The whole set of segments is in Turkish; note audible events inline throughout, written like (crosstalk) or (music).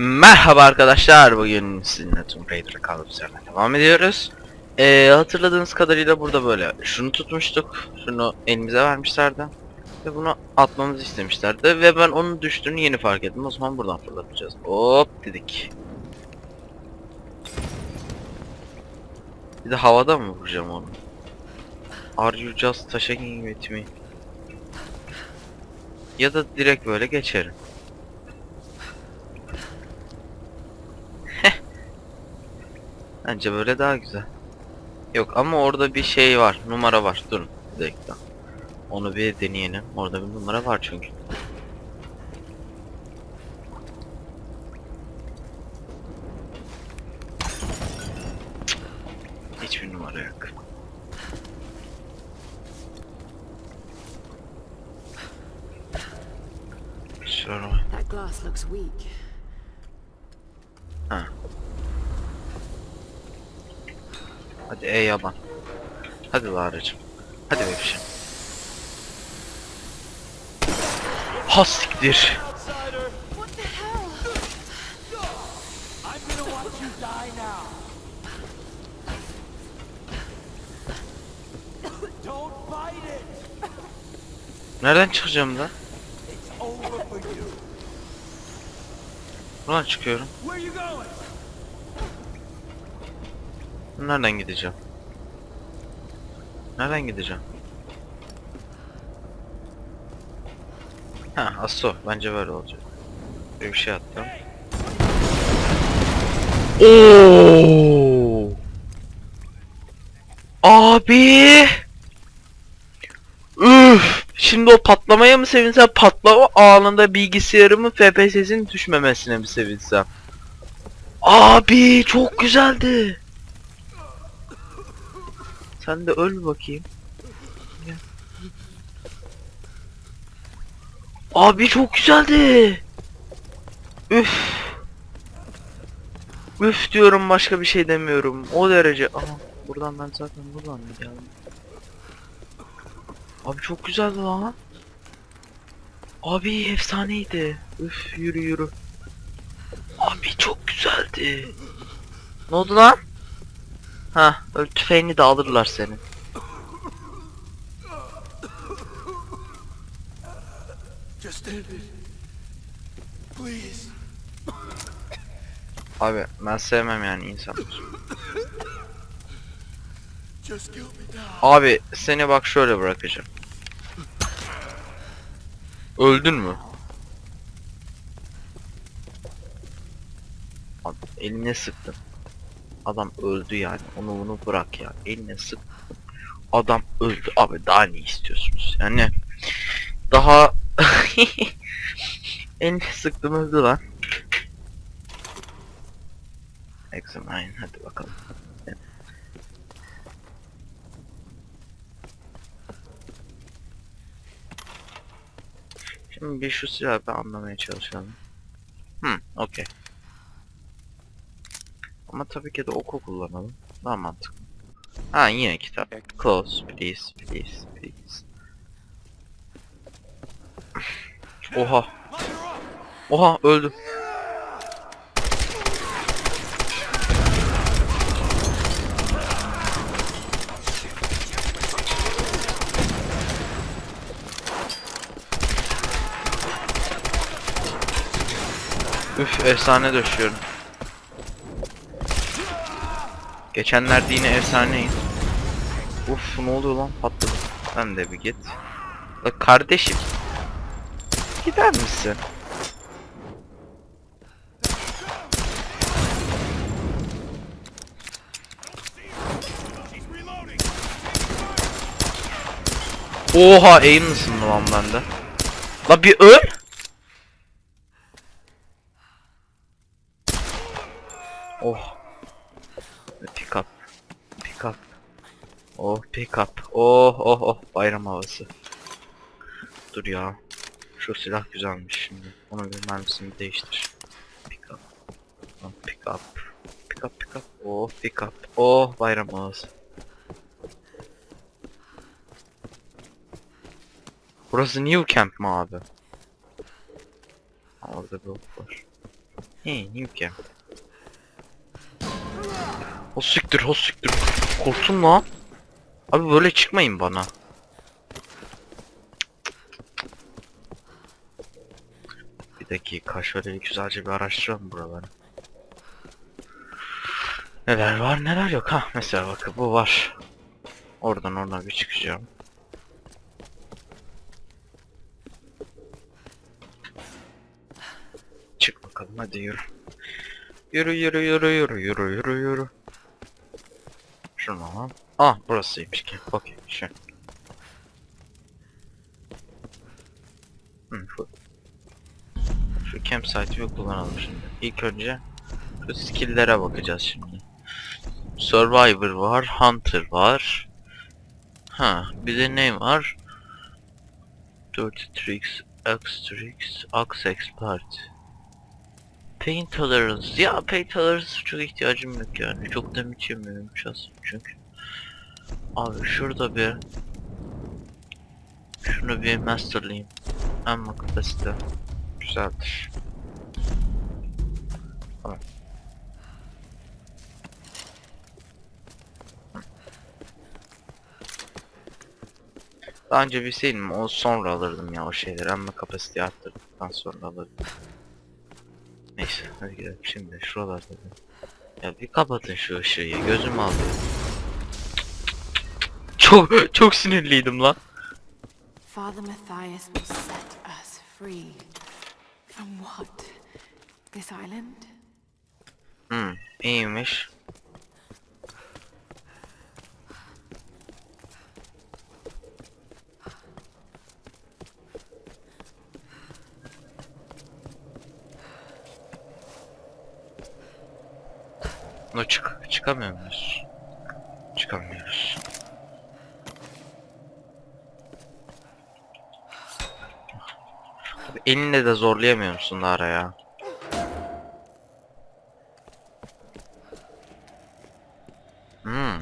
Merhaba arkadaşlar, bugün sizinle Tomb Raider'a kalıp üzerine devam ediyoruz. Ee, hatırladığınız kadarıyla burada böyle şunu tutmuştuk, şunu elimize vermişlerdi ve bunu atmamızı istemişlerdi ve ben onun düştüğünü yeni fark ettim. O zaman buradan fırlatacağız. Hop dedik. Bir de havada mı vuracağım onu? Are you just me? Ya da direkt böyle geçerim. Bence böyle daha güzel. Yok ama orada bir şey var. Numara var. Durun. Bir. Onu bir deneyelim. Orada bir numara var çünkü. Hiçbir numara yok. Şöyle. That glass looks weak. Hadi ey yaban. Hadi Lara'cığım. Hadi bebişim. Hastiktir. What the hell? I'm gonna watch you die now. Don't fight it. Nereden çıkacağım da? Buradan çıkıyorum. Nereden gideceğim? Nereden gideceğim? Ha, asso. Bence böyle olacak. Bir şey attım. Oo! Abi! Üf! Şimdi o patlamaya mı sevinsem, patlama anında bilgisayarımın FPS'sinin düşmemesine mi sevinsem? Abi çok güzeldi. Sen de öl bakayım. Abi çok güzeldi. Üf. Üf diyorum başka bir şey demiyorum. O derece. Aha buradan ben zaten buradan geldim? Abi çok güzeldi lan. Abi efsaneydi. Üf yürü yürü. Abi çok güzeldi. Ne oldu lan? Ha, tüfeğini de alırlar senin. Just end it. Please. Abi ben sevmem yani insanlar. Just kill me now. Abi seni bak şöyle bırakacağım. Öldün mü? Abi eline sıktın. Adam öldü yani. Onu bunu bırak ya. Eline sıktın. Adam öldü. Abi daha ne istiyorsunuz? Yani daha (laughs) eline sıktım öldü lan. Examine hadi bakalım. Şimdi bir şu silahı anlamaya çalışalım. Hmm, okey. Ama tabii ki de oku kullanalım. Daha mantıklı. Ha yine kitap. Close, please, please, please. Oha. Oha öldüm. Üf efsane döşüyorum. Geçenlerde yine efsaneyim. Uf ne oluyor lan patladı. Sen de bir git. La kardeşim. Gider misin? Oha aim ısındı lan bende. La bir öl. Oh. Pick up. Pick up. Oh pick up. Oh oh oh bayram havası. Dur ya. Şu silah güzelmiş şimdi. Onu bir mermisini değiştir. Pick up. Pick up. Pick up pick up. Oh pick up. Oh bayram havası. Burası New Camp mi abi? Orada bir ok var. Hey, Nukem. O siktir, o siktir. Korktum lan. Abi böyle çıkmayın bana. Bir dakika şöyle bir güzelce bir araştıralım buraları. Neler var neler yok ha mesela bakın bu var. Oradan oradan bir çıkacağım. Çık bakalım hadi yürü. Yürü yürü yürü yürü yürü yürü yürü. Şunu alalım. Ah burasıymış ki. Okey şu. Hı, şu. Şu campsite'i bir kullanalım şimdi. İlk önce şu skill'lere bakacağız şimdi. Survivor var, Hunter var. Ha, bir de ne var? Dirty Tricks, Axe Tricks, Axe Expert. Pain Tolerance. Ya Pain Tolerance çok ihtiyacım yok yani. Çok da yemiyorum şahsen çünkü. Abi şurada bir şunu bir masterlayayım. Amma kapasite. Güzeldir. Tamam. Daha önce bilseydim o sonra alırdım ya o şeyleri ama kapasiteyi arttırdıktan sonra alırdım. Neyse hadi gidelim şimdi şuralarda Ya bir kapatın şu ışığı gözüm ağrıyor. Çok çok sinirliydim lan. Father Matthias will set us free. From what? This island? Hmm iyiymiş. No çık çıkamıyor muyuz? Çıkamıyoruz. Elinle de zorlayamıyor musun Lara ya? Hmm.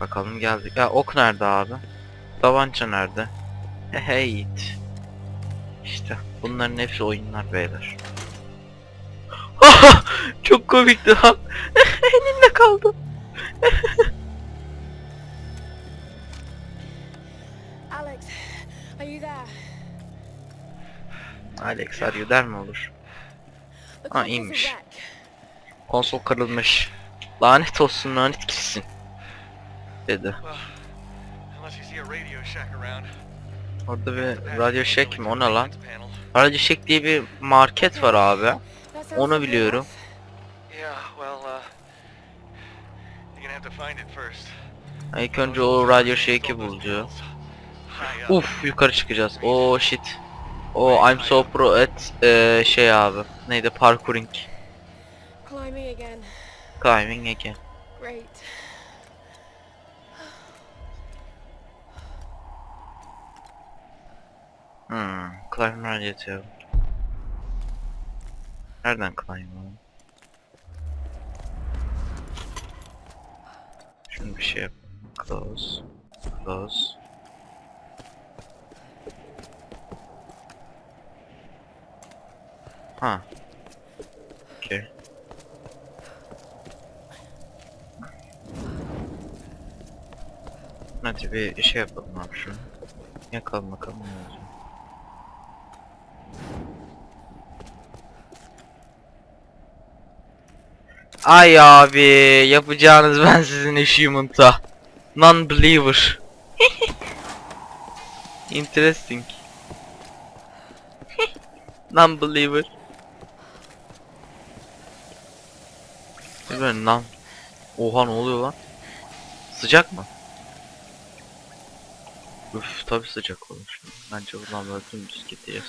Bakalım geldik. Ya ok nerede abi? Tabanca nerede? Hey. İşte bunların hepsi oyunlar beyler. Çok komikti lan. (laughs) Elimde kaldı. Alex, are you there? Alex arıyor der mi olur? The console's a iyiymiş. wreck. Konsol kırılmış. Lanet olsun lanet gitsin. Dedi. You. Orada bir Radio Shack mi o ne lan? Radio Shack diye bir market var abi. Onu biliyorum. İlk önce o Radio Shack'i bulacağız. Uf yukarı çıkacağız. Oh shit. Oh I'm so pro at eee, şey abi. Neydi parkouring. Climbing again. Climbing again. Great. Hmm, climb radiator. Nereden climb oğlum? Şunu bir şey yapalım. Close. Close. Ha. Okay. Hadi bir şey yapalım abi şunu. Yakalım bakalım ne olacak. Ay abi yapacağınız ben sizin achievement'a. Non-believer. (laughs) Interesting. (laughs) Non-believer. Ne böyle non? Oha ne oluyor lan? Sıcak mı? Üf tabi sıcak olur. Bence buradan böyle dümdüz gideceğiz.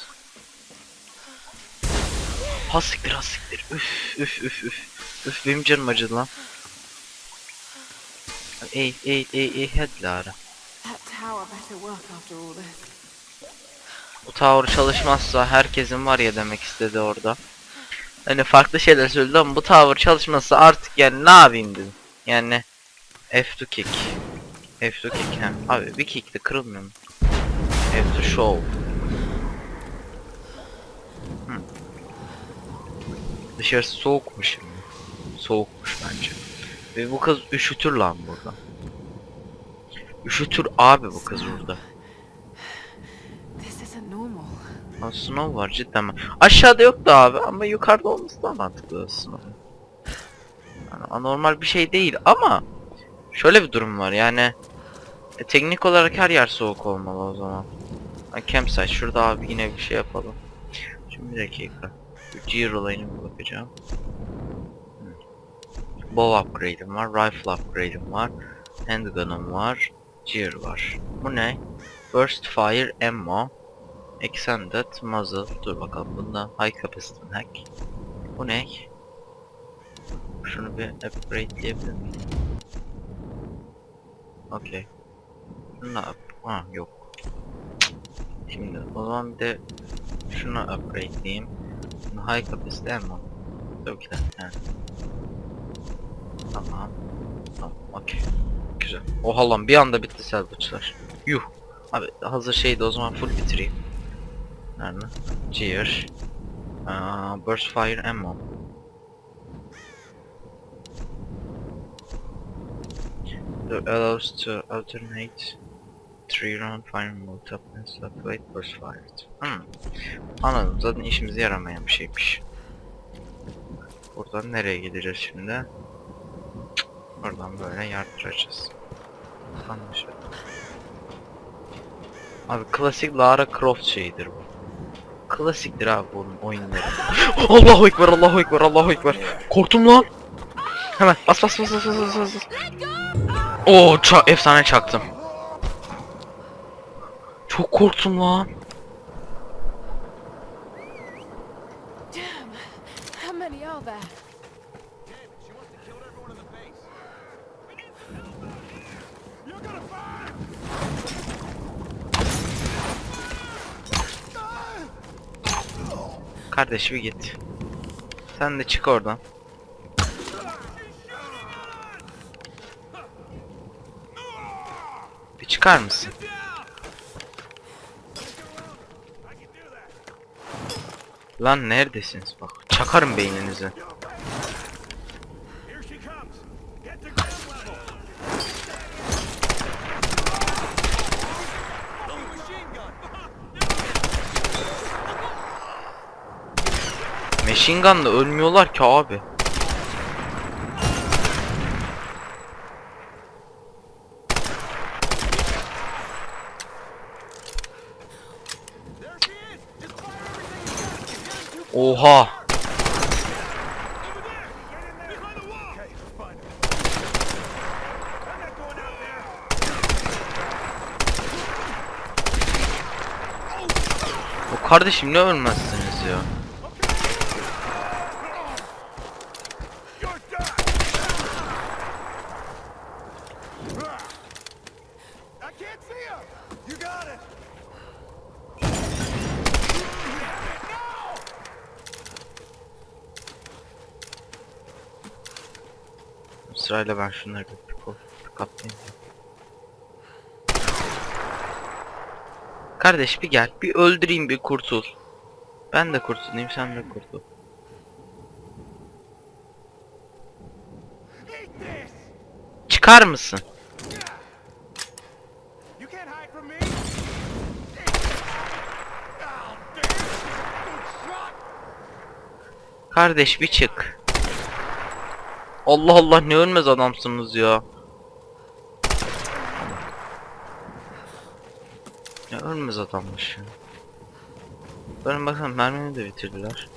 Ha siktir ha siktir. Üf üf üf üf. Üf benim canım acıdı lan. Ey ey ey ey hadi Lara. Bu tower çalışmazsa herkesin var ya demek istedi orada. Hani farklı şeyler söyledi ama bu tower çalışmazsa artık yani ne yapayım dedim. Yani F2 kick. F2 kick ha. Abi bir kick de kırılmıyor mu? F2 show. Hı. Dışarısı soğukmuş şimdi. Soğukmuş bence. Ve bu kız üşütür lan burada. Üşütür abi bu kız burada. Ha, Snow var cidden. Aşağıda yoktu abi ama yukarıda olması daha mantıklı Snow. Yani anormal bir şey değil ama şöyle bir durum var yani e, teknik olarak her yer soğuk olmalı o zaman. Ha, campsite şurada abi yine bir şey yapalım. Şimdi bir dakika. Gear olayına bir bakacağım. Hı. Bow upgrade'im var, rifle upgrade'im var, handgun'um var, gear var. Bu ne? Burst fire ammo, Extended muzzle. Dur bakalım bunda high capacity hack. Bu ne? Şunu bir upgrade'leyebilir miyim? Okey. Şunu up... Ha yok. Şimdi o zaman bir de şunu upgrade'leyeyim. Şunu high capacity ammo. Tabii ki de yani. Tamam. Tamam okey. Güzel. Oha lan bir anda bitti salvage'lar. Yuh. Abi hazır şeydi o zaman full bitireyim. Nerede? Gear. Aa, burst fire ammo. That allows to alternate three round fire and separate burst fired. Hmm. Anladım. Zaten işimize yaramayan bir şeymiş. Buradan nereye gideceğiz şimdi? Cık, Oradan böyle yardıracağız. Anlaşıldı. Abi klasik Lara Croft şeyidir bu. Klasiktir abi bunun oyunları. (laughs) Allahu ekber, Allahu ekber, Allahu ekber. Korktum lan. Hemen bas bas bas bas bas bas. Oo, ça efsane çaktım. Çok korktum lan. Kardeş bir git. Sen de çık oradan. Bir çıkar mısın? Lan neredesiniz bak çakarım beyninizi. Here she comes. Get to ground level. Machine gun. Machine gun'la ölmüyorlar ki abi. There she is. Just fire everything you got. She's getting too Oha. over there. Get in there. Behind the wall. Okay, let's find her. I'm not going out there. O kardeşim ne ölmezsiniz ya. Sırayla ben şunları bir pick. Kardeş bir gel. Bir öldüreyim bir kurtul. Ben de kurtulayım sen de kurtul. Çıkar mısın? Kardeş bir çık. Allah Allah ne ölmez adamsınız ya. Ya ölmez adammış ya. Benim bakın mermimi de bitirdiler.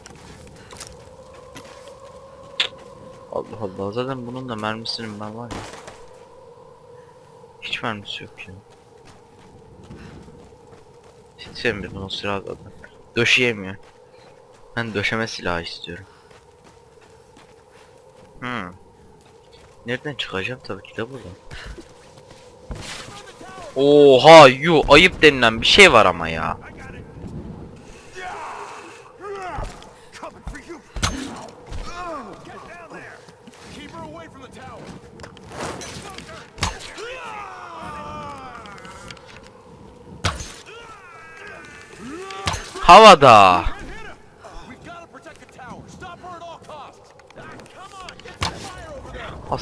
Allah Allah zaten bunun da mermisinin ben var ya. Hiç mermisi yok ya. Hiç sevmiyorum o silahı zaten. Döşeyemiyor. Ben döşeme silahı istiyorum. Hmm. Nereden çıkacağım tabii ki de buradan. Oha yu ayıp denilen bir şey var ama ya. I Help!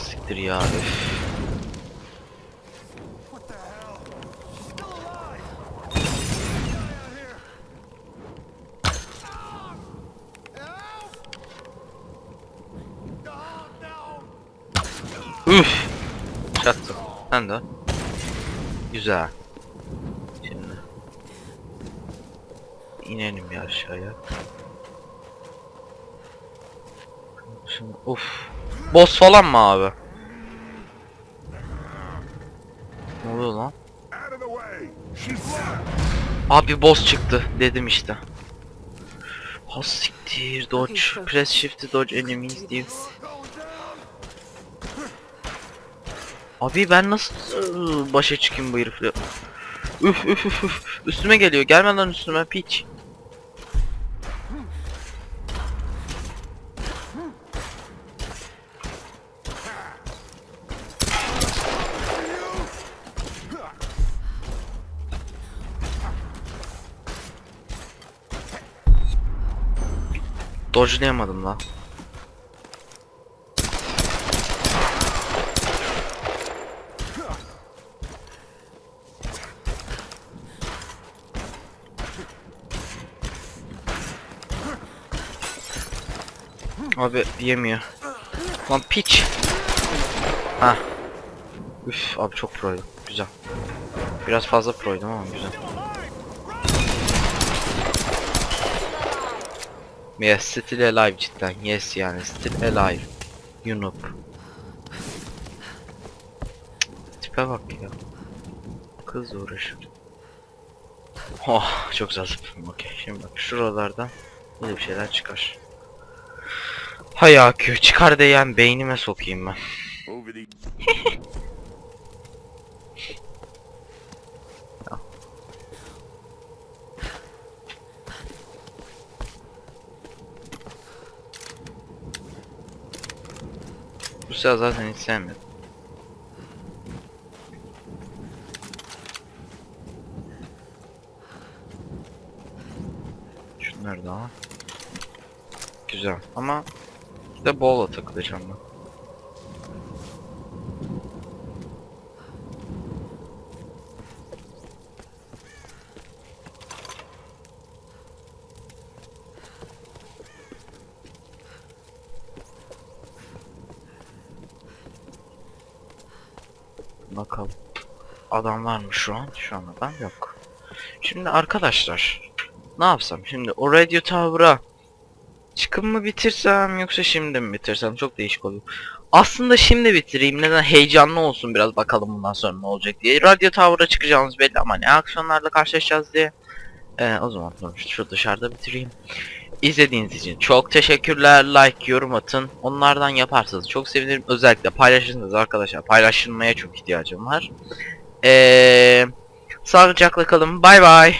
No, no! Üf. Çattı. Sen de. Güzel. Şimdi. İnelim ya aşağıya. Şimdi uf. Boss falan mı abi? Ne oluyor lan? Abi boss çıktı dedim işte. Ha siktir dodge. Press shift dodge enemies diye. Abi ben nasıl ıı, başa çıkayım bu herifle? Üf üf üf üf. Üstüme geliyor. Gelme lan üstüme piç. Dodge'layamadım lan. Abi yemiyor. Lan piç. Ha. Üf abi çok proydum. Güzel. Biraz fazla proydum ama güzel. Yes, still alive cidden. Yes yani, still alive. You noob. Tipe bak ya. Kız uğraşır. Oh, çok güzel zıpladım. Okey, şimdi bak şuralardan böyle bir şeyler çıkar. Hay akü, çıkar diyen beynime sokayım ben. (laughs) Bu silah zaten hiç sevmedim. Şunlar daha. Güzel ama de bola takılacağım ben. Bakalım. Adam var mı şu an? Şu an adam yok. Şimdi arkadaşlar ne yapsam? Şimdi o Radio Tower'a çıkım mı bitirsem yoksa şimdi mi bitirsem çok değişik oluyor. Aslında şimdi bitireyim. Neden heyecanlı olsun biraz bakalım bundan sonra ne olacak diye. Radio Tower'a çıkacağımız belli ama ne aksiyonlarla karşılaşacağız diye. Ee, o zaman şu dışarıda bitireyim. İzlediğiniz için çok teşekkürler. Like, yorum atın. Onlardan yaparsanız çok sevinirim. Özellikle paylaşırsınız arkadaşlar. Paylaşılmaya çok ihtiyacım var. Ee, sağlıcakla kalın. Bay bay.